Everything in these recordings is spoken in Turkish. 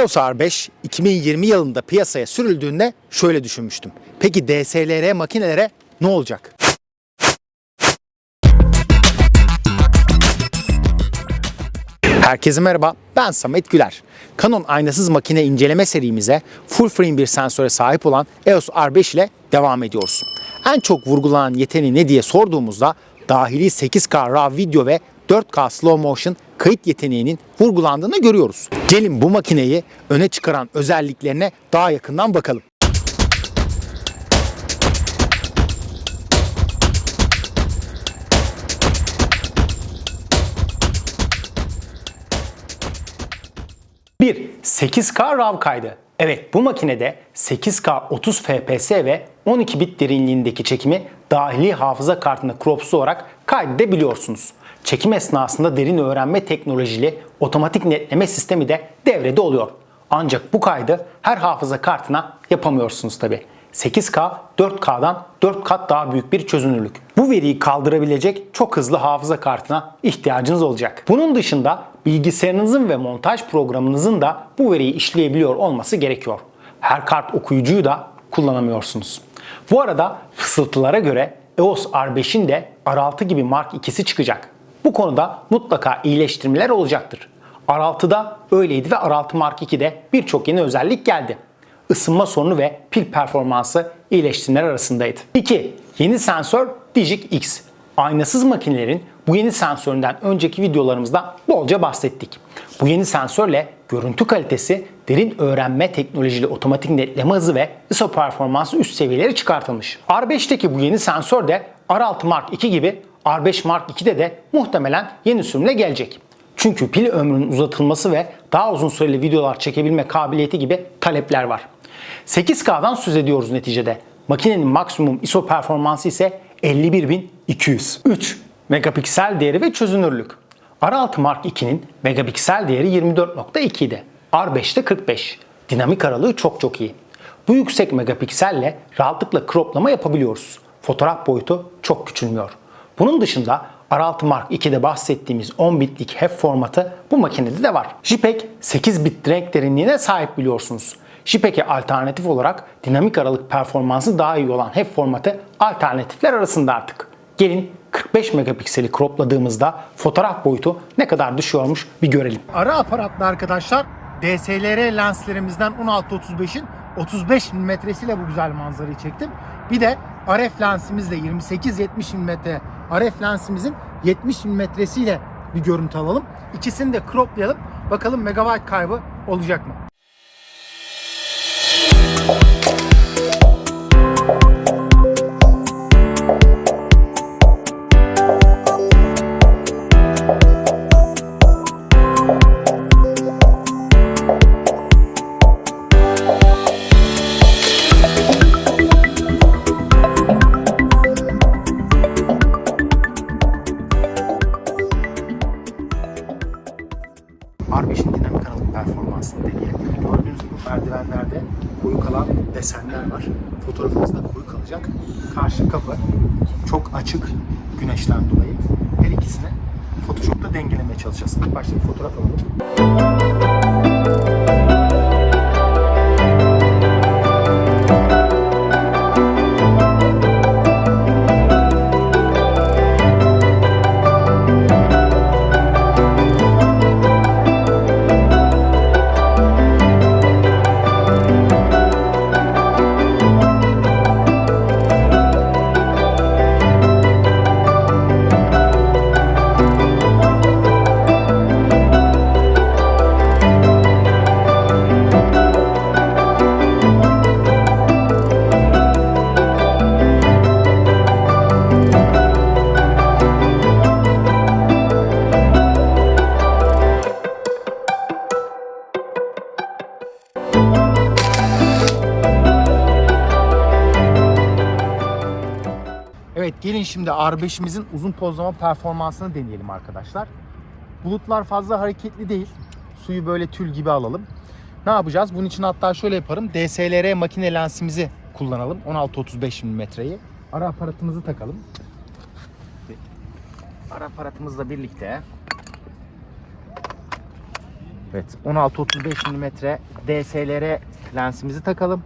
EOS R5 2020 yılında piyasaya sürüldüğünde şöyle düşünmüştüm. Peki DSLR makinelere ne olacak? Herkese merhaba, ben Samet Güler. Canon aynasız makine inceleme serimize full frame bir sensöre sahip olan EOS R5 ile devam ediyoruz. En çok vurgulanan yeteneği ne diye sorduğumuzda dahili 8K RAW video ve 4K slow motion kayıt yeteneğinin vurgulandığını görüyoruz. Gelin bu makineyi öne çıkaran özelliklerine daha yakından bakalım. Bir 8K RAW kaydı. Evet bu makinede 8K 30 FPS ve 12 bit derinliğindeki çekimi dahili hafıza kartına cropsuz olarak kaydedebiliyorsunuz. Çekim esnasında derin öğrenme teknolojili otomatik netleme sistemi de devrede oluyor. Ancak bu kaydı her hafıza kartına yapamıyorsunuz tabi. 8K 4K'dan 4 kat daha büyük bir çözünürlük. Bu veriyi kaldırabilecek çok hızlı hafıza kartına ihtiyacınız olacak. Bunun dışında bilgisayarınızın ve montaj programınızın da bu veriyi işleyebiliyor olması gerekiyor. Her kart okuyucuyu da kullanamıyorsunuz. Bu arada fısıltılara göre EOS R5'in de R6 gibi Mark II'si çıkacak. Bu konuda mutlaka iyileştirmeler olacaktır. R6'da öyleydi ve R6 Mark II'de birçok yeni özellik geldi ısınma sorunu ve pil performansı iyileştirmeler arasındaydı. 2. Yeni sensör Digic X. Aynasız makinelerin bu yeni sensöründen önceki videolarımızda bolca bahsettik. Bu yeni sensörle görüntü kalitesi, derin öğrenme teknolojili otomatik netleme hızı ve ISO performansı üst seviyeleri çıkartılmış. R5'teki bu yeni sensör de R6 Mark II gibi R5 Mark II'de de muhtemelen yeni sürümle gelecek. Çünkü pil ömrünün uzatılması ve daha uzun süreli videolar çekebilme kabiliyeti gibi talepler var. 8K'dan söz ediyoruz neticede. Makinenin maksimum ISO performansı ise 51200. 3. Megapiksel değeri ve çözünürlük. R6 Mark II'nin megapiksel değeri 24.2 idi. R5'te 45. Dinamik aralığı çok çok iyi. Bu yüksek megapikselle rahatlıkla croplama yapabiliyoruz. Fotoğraf boyutu çok küçülmüyor. Bunun dışında R6 Mark II'de bahsettiğimiz 10 bitlik HEV formatı bu makinede de var. JPEG 8 bit renk derinliğine sahip biliyorsunuz. JPEG'e alternatif olarak dinamik aralık performansı daha iyi olan HEV formatı alternatifler arasında artık. Gelin 45 megapikseli cropladığımızda fotoğraf boyutu ne kadar düşüyormuş bir görelim. Ara aparatlı arkadaşlar DSLR lenslerimizden 16-35'in 35 mm'siyle bu güzel manzarayı çektim. Bir de RF lensimizle 28-70 mm RF lensimizin 70 mm'siyle bir görüntü alalım. İkisini de croplayalım. Bakalım megabyte kaybı olacak mı? Gelin şimdi R5'imizin uzun pozlama performansını deneyelim arkadaşlar. Bulutlar fazla hareketli değil. Suyu böyle tül gibi alalım. Ne yapacağız? Bunun için hatta şöyle yaparım. DSLR makine lensimizi kullanalım. 16-35 mm'yi. Ara aparatımızı takalım. Ara aparatımızla birlikte Evet 16-35 mm DSLR lensimizi takalım.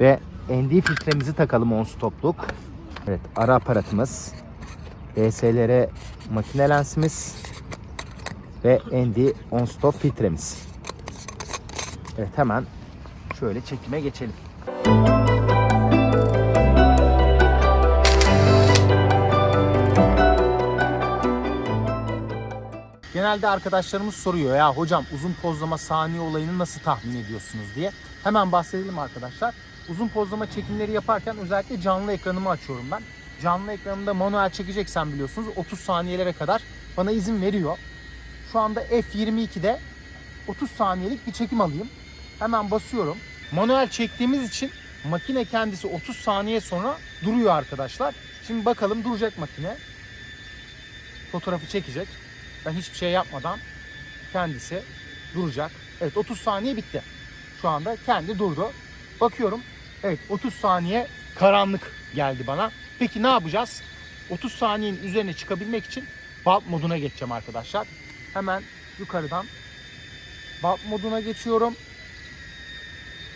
Ve ND filtremizi takalım on stopluk. Evet ara aparatımız. DSLR makine lensimiz. Ve ND on stop filtremiz. Evet hemen şöyle çekime geçelim. Genelde arkadaşlarımız soruyor ya hocam uzun pozlama saniye olayını nasıl tahmin ediyorsunuz diye. Hemen bahsedelim arkadaşlar. Uzun pozlama çekimleri yaparken özellikle canlı ekranımı açıyorum ben. Canlı ekranımda manuel çekeceksem biliyorsunuz 30 saniyelere kadar bana izin veriyor. Şu anda F22'de 30 saniyelik bir çekim alayım. Hemen basıyorum. Manuel çektiğimiz için makine kendisi 30 saniye sonra duruyor arkadaşlar. Şimdi bakalım duracak makine. Fotoğrafı çekecek. Ben hiçbir şey yapmadan kendisi duracak. Evet 30 saniye bitti. Şu anda kendi durdu. Bakıyorum. Evet 30 saniye karanlık geldi bana. Peki ne yapacağız? 30 saniyenin üzerine çıkabilmek için bulb moduna geçeceğim arkadaşlar. Hemen yukarıdan bulb moduna geçiyorum.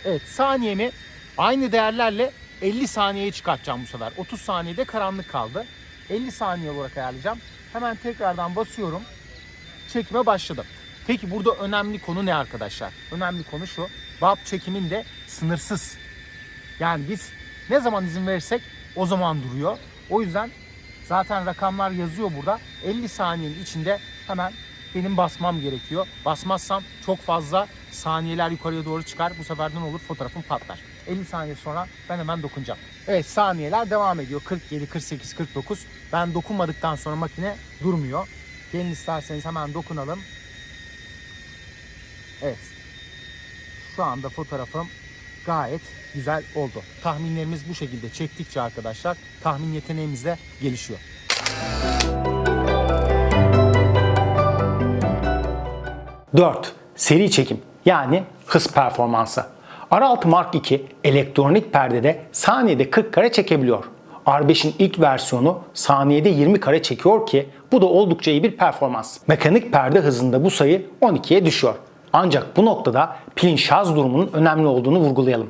Evet saniyemi aynı değerlerle 50 saniyeye çıkartacağım bu sefer. 30 saniyede karanlık kaldı. 50 saniye olarak ayarlayacağım. Hemen tekrardan basıyorum. Çekime başladım. Peki burada önemli konu ne arkadaşlar? Önemli konu şu. Bulb çekimin de sınırsız. Yani biz ne zaman izin verirsek o zaman duruyor. O yüzden zaten rakamlar yazıyor burada. 50 saniyenin içinde hemen benim basmam gerekiyor. Basmazsam çok fazla saniyeler yukarıya doğru çıkar. Bu sefer ne olur fotoğrafım patlar. 50 saniye sonra ben hemen dokunacağım. Evet saniyeler devam ediyor. 47, 48, 49. Ben dokunmadıktan sonra makine durmuyor. Gelin isterseniz hemen dokunalım. Evet. Şu anda fotoğrafım gayet güzel oldu. Tahminlerimiz bu şekilde çektikçe arkadaşlar tahmin yeteneğimiz de gelişiyor. Dört, Seri çekim yani hız performansı. R6 Mark II elektronik perdede saniyede 40 kare çekebiliyor. R5'in ilk versiyonu saniyede 20 kare çekiyor ki bu da oldukça iyi bir performans. Mekanik perde hızında bu sayı 12'ye düşüyor. Ancak bu noktada pilin şarj durumunun önemli olduğunu vurgulayalım.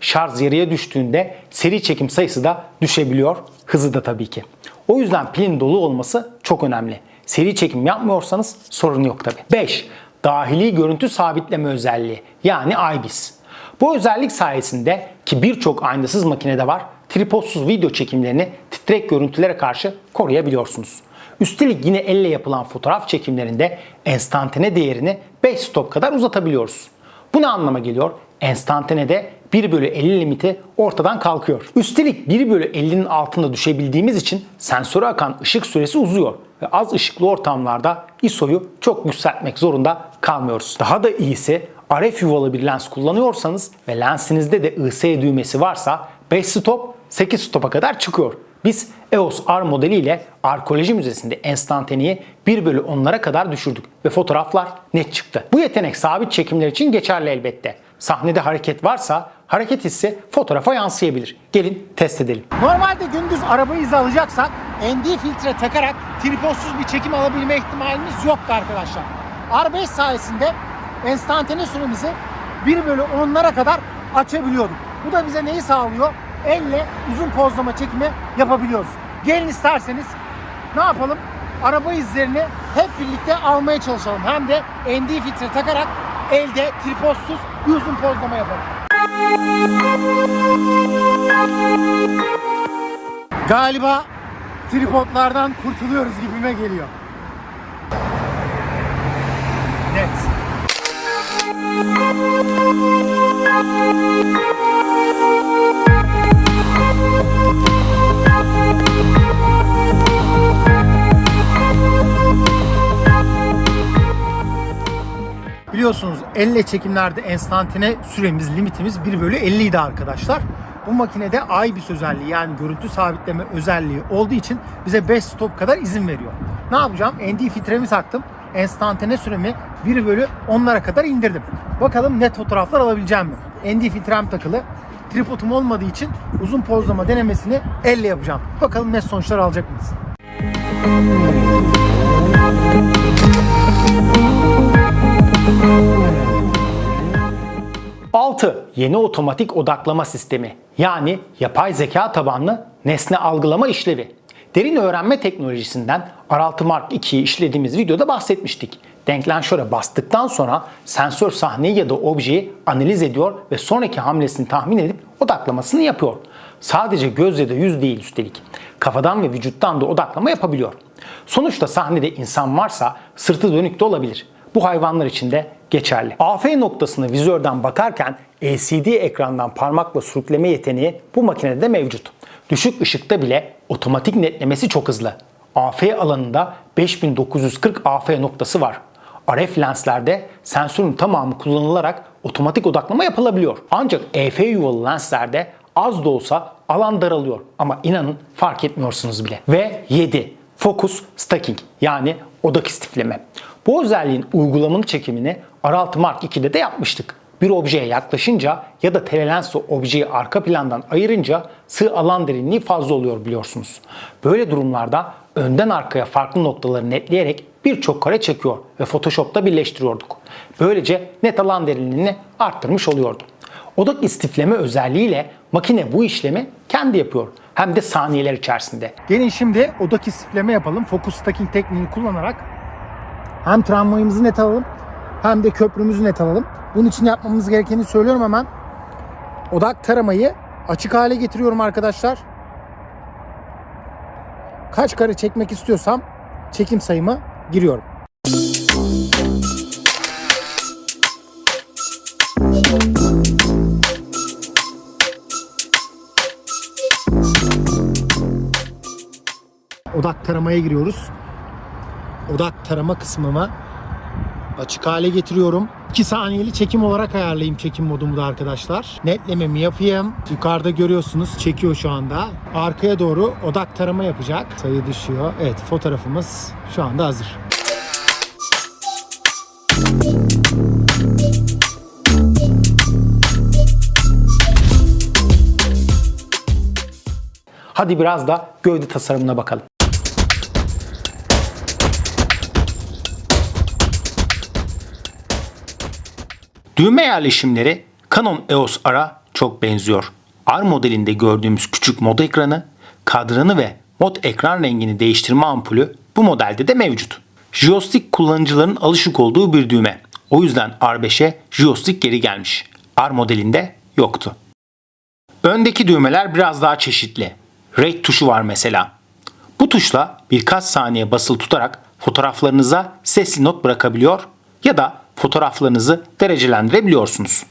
Şarj yarıya düştüğünde seri çekim sayısı da düşebiliyor, hızı da tabii ki. O yüzden pilin dolu olması çok önemli. Seri çekim yapmıyorsanız sorun yok tabii. 5. Dahili görüntü sabitleme özelliği yani IBIS. Bu özellik sayesinde ki birçok aynasız makinede var, tripodsuz video çekimlerini titrek görüntülere karşı koruyabiliyorsunuz. Üstelik yine elle yapılan fotoğraf çekimlerinde enstantane değerini 5 stop kadar uzatabiliyoruz. Bu ne anlama geliyor? Enstantane'de 1 bölü 50 limiti ortadan kalkıyor. Üstelik 1 bölü 50'nin altında düşebildiğimiz için sensöre akan ışık süresi uzuyor ve az ışıklı ortamlarda ISO'yu çok yükseltmek zorunda kalmıyoruz. Daha da iyisi RF yuvalı bir lens kullanıyorsanız ve lensinizde de IS düğmesi varsa 5 stop 8 stopa kadar çıkıyor. Biz EOS R modeliyle Arkeoloji Müzesi'nde enstantaneyi 1 bölü 10'lara kadar düşürdük ve fotoğraflar net çıktı. Bu yetenek sabit çekimler için geçerli elbette. Sahnede hareket varsa hareket hissi fotoğrafa yansıyabilir. Gelin test edelim. Normalde gündüz arabayı izi alacaksak ND filtre takarak tripodsuz bir çekim alabilme ihtimalimiz yoktu arkadaşlar. R5 sayesinde enstantane süremizi 1 bölü 10'lara kadar açabiliyorduk. Bu da bize neyi sağlıyor? Elle uzun pozlama çekimi yapabiliyoruz. Gelin isterseniz ne yapalım? Araba izlerini hep birlikte almaya çalışalım. Hem de ND filtre takarak elde tripodsuz uzun pozlama yapalım. Galiba tripodlardan kurtuluyoruz gibime geliyor. Net. Elle çekimlerde enstantane süremiz, limitimiz 1 bölü 50 idi arkadaşlar. Bu makinede IBIS özelliği yani görüntü sabitleme özelliği olduğu için bize 5 stop kadar izin veriyor. Ne yapacağım? ND filtremi taktım. Enstantane süremi 1 bölü 10'lara kadar indirdim. Bakalım net fotoğraflar alabileceğim mi? ND filtrem takılı. Tripodum olmadığı için uzun pozlama denemesini elle yapacağım. Bakalım net sonuçlar alacak mıyız? 6. Yeni otomatik odaklama sistemi yani yapay zeka tabanlı nesne algılama işlevi. Derin öğrenme teknolojisinden R6 Mark II'yi işlediğimiz videoda bahsetmiştik. Denklenşöre bastıktan sonra sensör sahneyi ya da objeyi analiz ediyor ve sonraki hamlesini tahmin edip odaklamasını yapıyor. Sadece göz ya da yüz değil üstelik. Kafadan ve vücuttan da odaklama yapabiliyor. Sonuçta sahnede insan varsa sırtı dönük de olabilir. Bu hayvanlar için de geçerli. AF noktasını vizörden bakarken LCD ekrandan parmakla sürükleme yeteneği bu makinede de mevcut. Düşük ışıkta bile otomatik netlemesi çok hızlı. AF alanında 5940 AF noktası var. RF lenslerde sensörün tamamı kullanılarak otomatik odaklama yapılabiliyor. Ancak EF yuvalı lenslerde az da olsa alan daralıyor ama inanın fark etmiyorsunuz bile. Ve 7. Focus Stacking yani odak istifleme. Bu özelliğin uygulamalı çekimini R6 Mark II'de de yapmıştık. Bir objeye yaklaşınca ya da telelensle objeyi arka plandan ayırınca sığ alan derinliği fazla oluyor biliyorsunuz. Böyle durumlarda önden arkaya farklı noktaları netleyerek birçok kare çekiyor ve Photoshop'ta birleştiriyorduk. Böylece net alan derinliğini arttırmış oluyordu. Odak istifleme özelliğiyle makine bu işlemi kendi yapıyor. Hem de saniyeler içerisinde. Gelin şimdi odak istifleme yapalım. Focus stacking tekniğini kullanarak hem tramvayımızı net alalım hem de köprümüzü net alalım. Bunun için yapmamız gerekeni söylüyorum hemen. Odak taramayı açık hale getiriyorum arkadaşlar. Kaç kare çekmek istiyorsam çekim sayımı giriyorum. Odak taramaya giriyoruz. Odak tarama kısmımı açık hale getiriyorum. 2 saniyeli çekim olarak ayarlayayım çekim modumu da arkadaşlar. Netlememi yapayım. Yukarıda görüyorsunuz çekiyor şu anda. Arkaya doğru odak tarama yapacak. Sayı düşüyor. Evet fotoğrafımız şu anda hazır. Hadi biraz da gövde tasarımına bakalım. Düğme yerleşimleri Canon EOS R'a çok benziyor. R modelinde gördüğümüz küçük mod ekranı, kadranı ve mod ekran rengini değiştirme ampulü bu modelde de mevcut. Joystick kullanıcıların alışık olduğu bir düğme. O yüzden R5'e joystick geri gelmiş. R modelinde yoktu. Öndeki düğmeler biraz daha çeşitli. Rate tuşu var mesela. Bu tuşla birkaç saniye basılı tutarak fotoğraflarınıza sesli not bırakabiliyor ya da fotoğraflarınızı derecelendirebiliyorsunuz.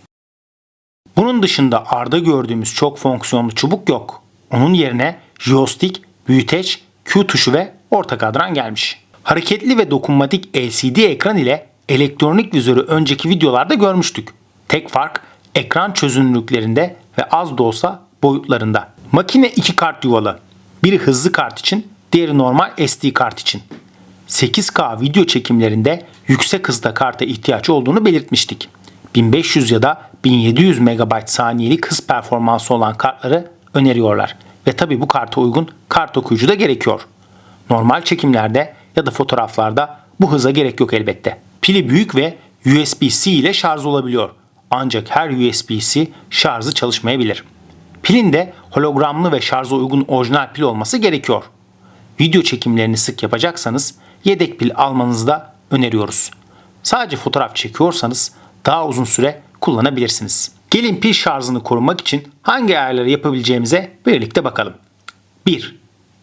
Bunun dışında R'da gördüğümüz çok fonksiyonlu çubuk yok. Onun yerine joystick, büyüteç, Q tuşu ve orta kadran gelmiş. Hareketli ve dokunmatik LCD ekran ile elektronik vizörü önceki videolarda görmüştük. Tek fark ekran çözünürlüklerinde ve az da olsa boyutlarında. Makine iki kart yuvalı. Biri hızlı kart için, diğeri normal SD kart için. 8K video çekimlerinde yüksek hızda karta ihtiyaç olduğunu belirtmiştik. 1500 ya da 1700 MB saniyelik hız performansı olan kartları öneriyorlar. Ve tabi bu karta uygun kart okuyucu da gerekiyor. Normal çekimlerde ya da fotoğraflarda bu hıza gerek yok elbette. Pili büyük ve USB-C ile şarj olabiliyor. Ancak her USB-C şarjı çalışmayabilir. Pilin de hologramlı ve şarja uygun orijinal pil olması gerekiyor. Video çekimlerini sık yapacaksanız yedek pil almanızı da öneriyoruz. Sadece fotoğraf çekiyorsanız daha uzun süre kullanabilirsiniz. Gelin pil şarjını korumak için hangi ayarları yapabileceğimize birlikte bakalım. 1.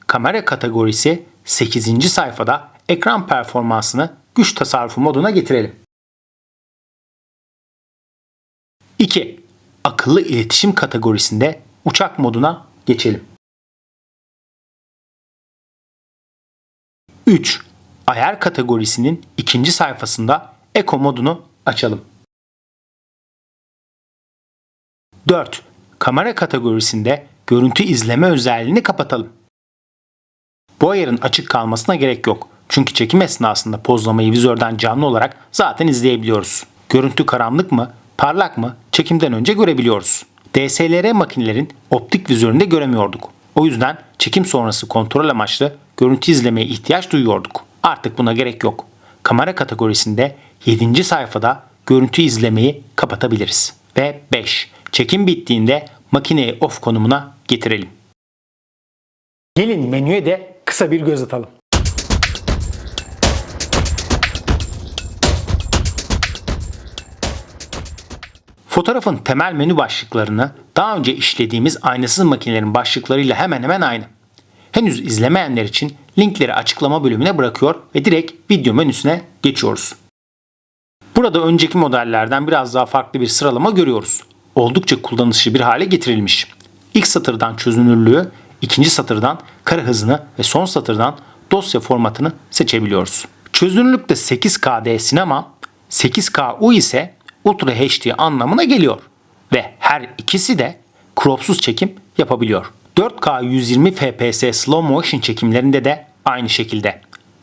Kamera kategorisi 8. sayfada ekran performansını güç tasarrufu moduna getirelim. 2. Akıllı iletişim kategorisinde uçak moduna geçelim. 3. Ayar kategorisinin ikinci sayfasında Eco modunu açalım. 4. Kamera kategorisinde görüntü izleme özelliğini kapatalım. Bu ayarın açık kalmasına gerek yok. Çünkü çekim esnasında pozlamayı vizörden canlı olarak zaten izleyebiliyoruz. Görüntü karanlık mı, parlak mı çekimden önce görebiliyoruz. DSLR makinelerin optik vizöründe göremiyorduk. O yüzden çekim sonrası kontrol amaçlı görüntü izlemeye ihtiyaç duyuyorduk. Artık buna gerek yok. Kamera kategorisinde 7. sayfada görüntü izlemeyi kapatabiliriz. ve 5. Çekim bittiğinde makineyi off konumuna getirelim. Gelin menüye de kısa bir göz atalım. Fotoğrafın temel menü başlıklarını daha önce işlediğimiz aynasız makinelerin başlıklarıyla hemen hemen aynı. Henüz izlemeyenler için linkleri açıklama bölümüne bırakıyor ve direkt video menüsüne geçiyoruz. Burada önceki modellerden biraz daha farklı bir sıralama görüyoruz. Oldukça kullanışlı bir hale getirilmiş. İlk satırdan çözünürlüğü, ikinci satırdan kare hızını ve son satırdan dosya formatını seçebiliyoruz. Çözünürlükte 8K sinema, 8Ku ise Ultra HD anlamına geliyor ve her ikisi de cropsuz çekim yapabiliyor. 4K 120 fps slow motion çekimlerinde de aynı şekilde.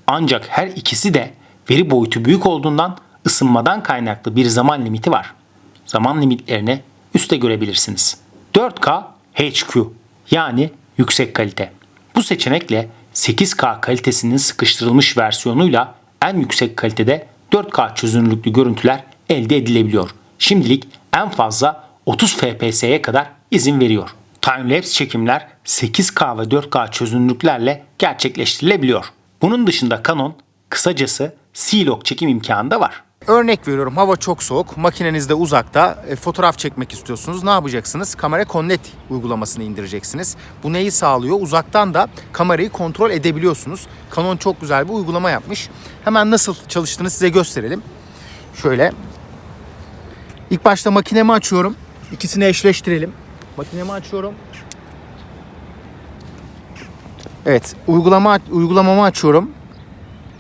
Ancak her ikisi de veri boyutu büyük olduğundan ısınmadan kaynaklı bir zaman limiti var. Zaman limitlerini üstte görebilirsiniz. 4K HQ yani yüksek kalite. Bu seçenekle 8K kalitesinin sıkıştırılmış versiyonuyla en yüksek kalitede 4K çözünürlüklü görüntüler elde edilebiliyor. Şimdilik en fazla 30 FPS'ye kadar izin veriyor. Timelapse çekimler 8K ve 4K çözünürlüklerle gerçekleştirilebiliyor. Bunun dışında Canon kısacası C-Log çekim imkanı da var. Örnek veriyorum hava çok soğuk, makineniz de uzakta, e, fotoğraf çekmek istiyorsunuz. Ne yapacaksınız? Kamera Connect uygulamasını indireceksiniz. Bu neyi sağlıyor? Uzaktan da kamerayı kontrol edebiliyorsunuz. Canon çok güzel bir uygulama yapmış. Hemen nasıl çalıştığını size gösterelim. Şöyle. İlk başta makinemi açıyorum. İkisini eşleştirelim. Makinemi açıyorum. Evet, uygulama uygulamamı açıyorum.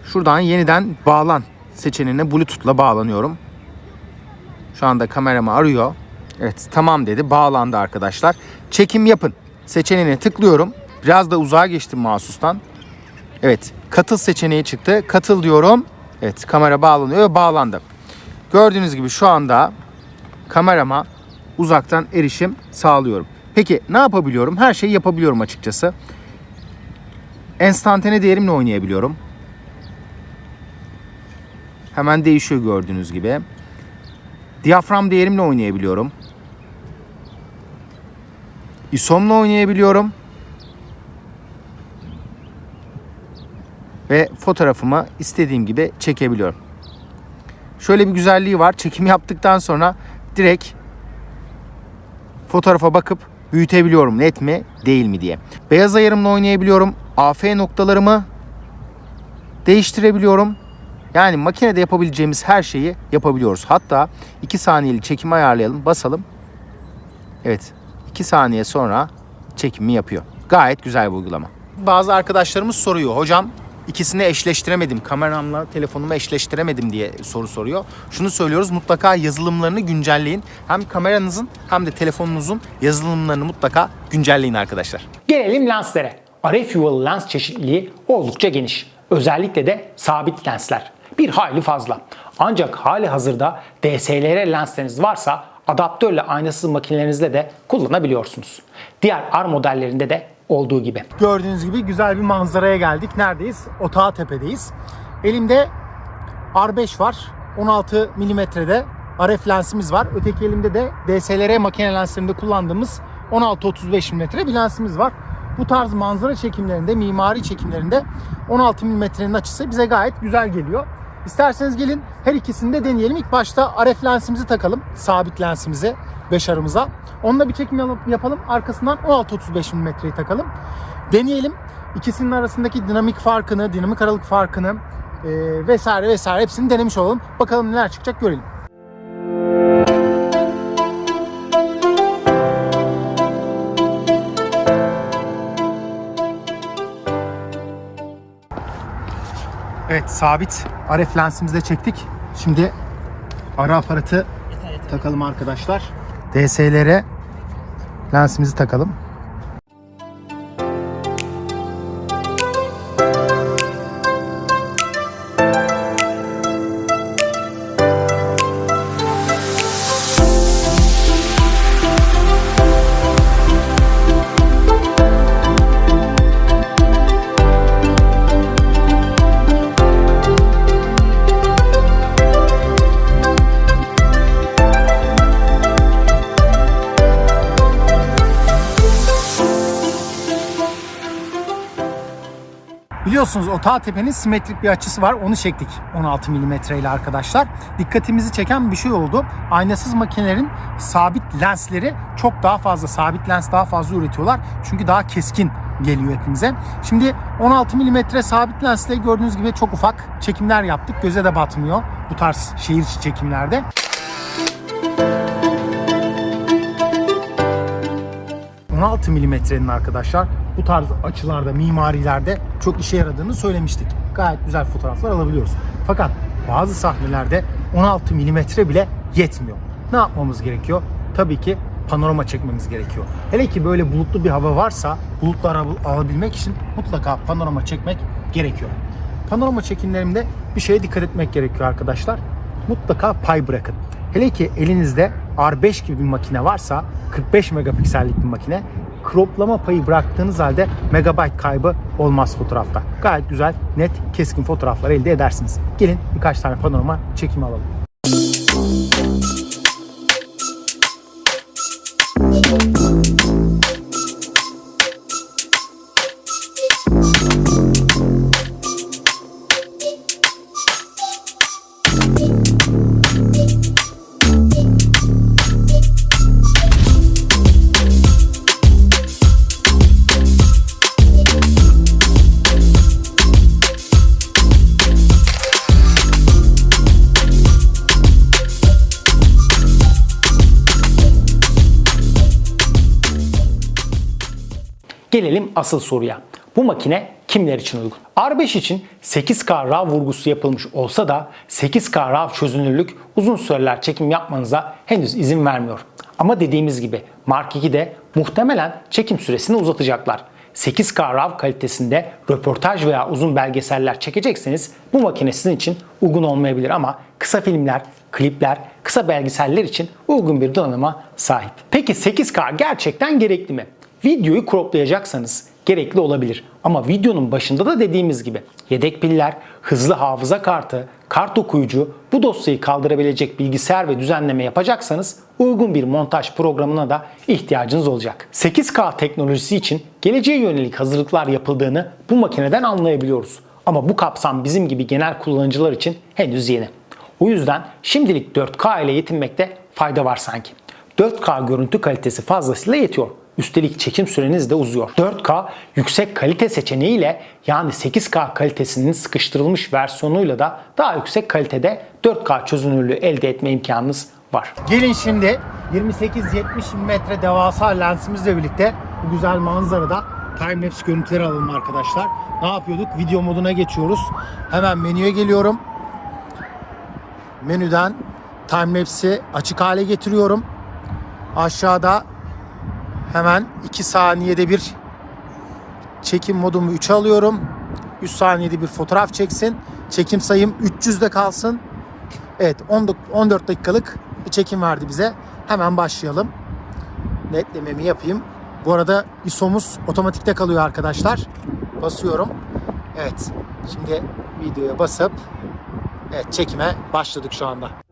Şuradan yeniden bağlan seçeneğine Bluetooth'la bağlanıyorum. Şu anda kameramı arıyor. Evet tamam dedi. Bağlandı arkadaşlar. Çekim yapın. Seçeneğine tıklıyorum. Biraz da uzağa geçtim mahsustan. Evet katıl seçeneği çıktı. Katıl diyorum. Evet kamera bağlanıyor bağlandı. Gördüğünüz gibi şu anda kamerama uzaktan erişim sağlıyorum. Peki ne yapabiliyorum? Her şeyi yapabiliyorum açıkçası. Enstantane değerimle oynayabiliyorum. Hemen değişiyor gördüğünüz gibi. Diyafram değerimle oynayabiliyorum. ISO'mla oynayabiliyorum. Ve fotoğrafımı istediğim gibi çekebiliyorum. Şöyle bir güzelliği var. Çekim yaptıktan sonra direkt fotoğrafa bakıp büyütebiliyorum. Net mi değil mi diye. Beyaz ayarımla oynayabiliyorum. AF noktalarımı değiştirebiliyorum. Yani makinede yapabileceğimiz her şeyi yapabiliyoruz. Hatta 2 saniyeli çekimi ayarlayalım. Basalım. Evet. 2 saniye sonra çekimi yapıyor. Gayet güzel bir uygulama. Bazı arkadaşlarımız soruyor. Hocam ikisini eşleştiremedim. Kameramla telefonumu eşleştiremedim diye soru soruyor. Şunu söylüyoruz. Mutlaka yazılımlarını güncelleyin. Hem kameranızın hem de telefonunuzun yazılımlarını mutlaka güncelleyin arkadaşlar. Gelelim lenslere. RF lens çeşitliliği oldukça geniş. Özellikle de sabit lensler. Bir hayli fazla. Ancak hali hazırda DSLR lensleriniz varsa adaptörle aynasız makinelerinizle de kullanabiliyorsunuz. Diğer R modellerinde de olduğu gibi. Gördüğünüz gibi güzel bir manzaraya geldik. Neredeyiz? Otağı Tepe'deyiz. Elimde R5 var. 16 milimetrede RF lensimiz var. Öteki elimde de DSLR makine lenslerinde kullandığımız 16-35 milimetre bir lensimiz var. Bu tarz manzara çekimlerinde, mimari çekimlerinde 16 milimetrenin açısı bize gayet güzel geliyor. İsterseniz gelin her ikisini de deneyelim. İlk başta RF lensimizi takalım. Sabit lensimizi 5 arımıza. Onunla bir çekim yap- yapalım. Arkasından 16-35 milimetreyi takalım. Deneyelim. İkisinin arasındaki dinamik farkını, dinamik aralık farkını e, vesaire vesaire hepsini denemiş olalım. Bakalım neler çıkacak görelim. Evet sabit RF lensimizi de çektik. Şimdi ara aparatı takalım arkadaşlar. DSLR lensimizi takalım. Biliyorsunuz o tepenin simetrik bir açısı var. Onu çektik 16 mm ile arkadaşlar. Dikkatimizi çeken bir şey oldu. Aynasız makinelerin sabit lensleri çok daha fazla, sabit lens daha fazla üretiyorlar. Çünkü daha keskin geliyor hepimize. Şimdi 16 mm sabit lensle gördüğünüz gibi çok ufak çekimler yaptık. Göze de batmıyor bu tarz şehir içi çekimlerde. ...16 milimetrenin arkadaşlar bu tarz açılarda, mimarilerde çok işe yaradığını söylemiştik. Gayet güzel fotoğraflar alabiliyoruz. Fakat bazı sahnelerde 16 milimetre bile yetmiyor. Ne yapmamız gerekiyor? Tabii ki panorama çekmemiz gerekiyor. Hele ki böyle bulutlu bir hava varsa bulutları al- alabilmek için mutlaka panorama çekmek gerekiyor. Panorama çekimlerimde bir şeye dikkat etmek gerekiyor arkadaşlar. Mutlaka pay bırakın. Hele ki elinizde R5 gibi bir makine varsa 45 megapiksellik bir makine croplama payı bıraktığınız halde megabayt kaybı olmaz fotoğrafta. Gayet güzel, net, keskin fotoğraflar elde edersiniz. Gelin birkaç tane panorama çekimi alalım. Gelelim asıl soruya. Bu makine kimler için uygun? R5 için 8K RAW vurgusu yapılmış olsa da 8K RAW çözünürlük uzun süreler çekim yapmanıza henüz izin vermiyor. Ama dediğimiz gibi Mark 2'de muhtemelen çekim süresini uzatacaklar. 8K RAW kalitesinde röportaj veya uzun belgeseller çekecekseniz bu makine sizin için uygun olmayabilir ama kısa filmler, klipler, kısa belgeseller için uygun bir donanıma sahip. Peki 8K gerçekten gerekli mi? Videoyu croplayacaksanız gerekli olabilir. Ama videonun başında da dediğimiz gibi yedek piller, hızlı hafıza kartı, kart okuyucu, bu dosyayı kaldırabilecek bilgisayar ve düzenleme yapacaksanız uygun bir montaj programına da ihtiyacınız olacak. 8K teknolojisi için geleceğe yönelik hazırlıklar yapıldığını bu makineden anlayabiliyoruz. Ama bu kapsam bizim gibi genel kullanıcılar için henüz yeni. O yüzden şimdilik 4K ile yetinmekte fayda var sanki. 4K görüntü kalitesi fazlasıyla yetiyor. Üstelik çekim süreniz de uzuyor. 4K yüksek kalite seçeneğiyle yani 8K kalitesinin sıkıştırılmış versiyonuyla da daha yüksek kalitede 4K çözünürlüğü elde etme imkanınız var. Gelin şimdi 28-70 mm devasa lensimizle birlikte bu güzel manzarada timelapse görüntüleri alalım arkadaşlar. Ne yapıyorduk? Video moduna geçiyoruz. Hemen menüye geliyorum. Menüden timelapse'i açık hale getiriyorum. Aşağıda hemen 2 saniyede bir çekim modumu 3'e alıyorum. 3 saniyede bir fotoğraf çeksin. Çekim sayım 300'de kalsın. Evet 10 dak- 14 dakikalık bir çekim verdi bize. Hemen başlayalım. Netlememi yapayım. Bu arada ISO'muz otomatikte kalıyor arkadaşlar. Basıyorum. Evet. Şimdi videoya basıp evet çekime başladık şu anda.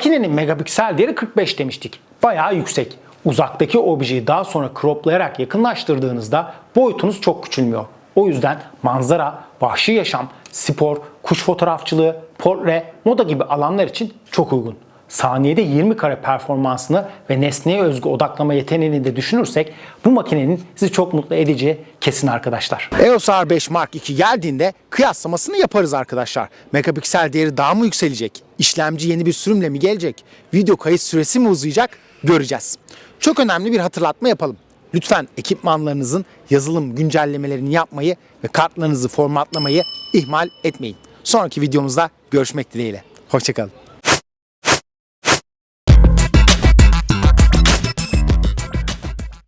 Makinenin megapiksel değeri 45 demiştik. Bayağı yüksek. Uzaktaki objeyi daha sonra croplayarak yakınlaştırdığınızda boyutunuz çok küçülmüyor. O yüzden manzara, vahşi yaşam, spor, kuş fotoğrafçılığı, portre, moda gibi alanlar için çok uygun. Saniyede 20 kare performansını ve nesneye özgü odaklama yeteneğini de düşünürsek bu makinenin sizi çok mutlu edeceği kesin arkadaşlar. EOS R5 Mark II geldiğinde kıyaslamasını yaparız arkadaşlar. Megapiksel değeri daha mı yükselecek? İşlemci yeni bir sürümle mi gelecek? Video kayıt süresi mi uzayacak? Göreceğiz. Çok önemli bir hatırlatma yapalım. Lütfen ekipmanlarınızın yazılım güncellemelerini yapmayı ve kartlarınızı formatlamayı ihmal etmeyin. Sonraki videomuzda görüşmek dileğiyle. Hoşçakalın.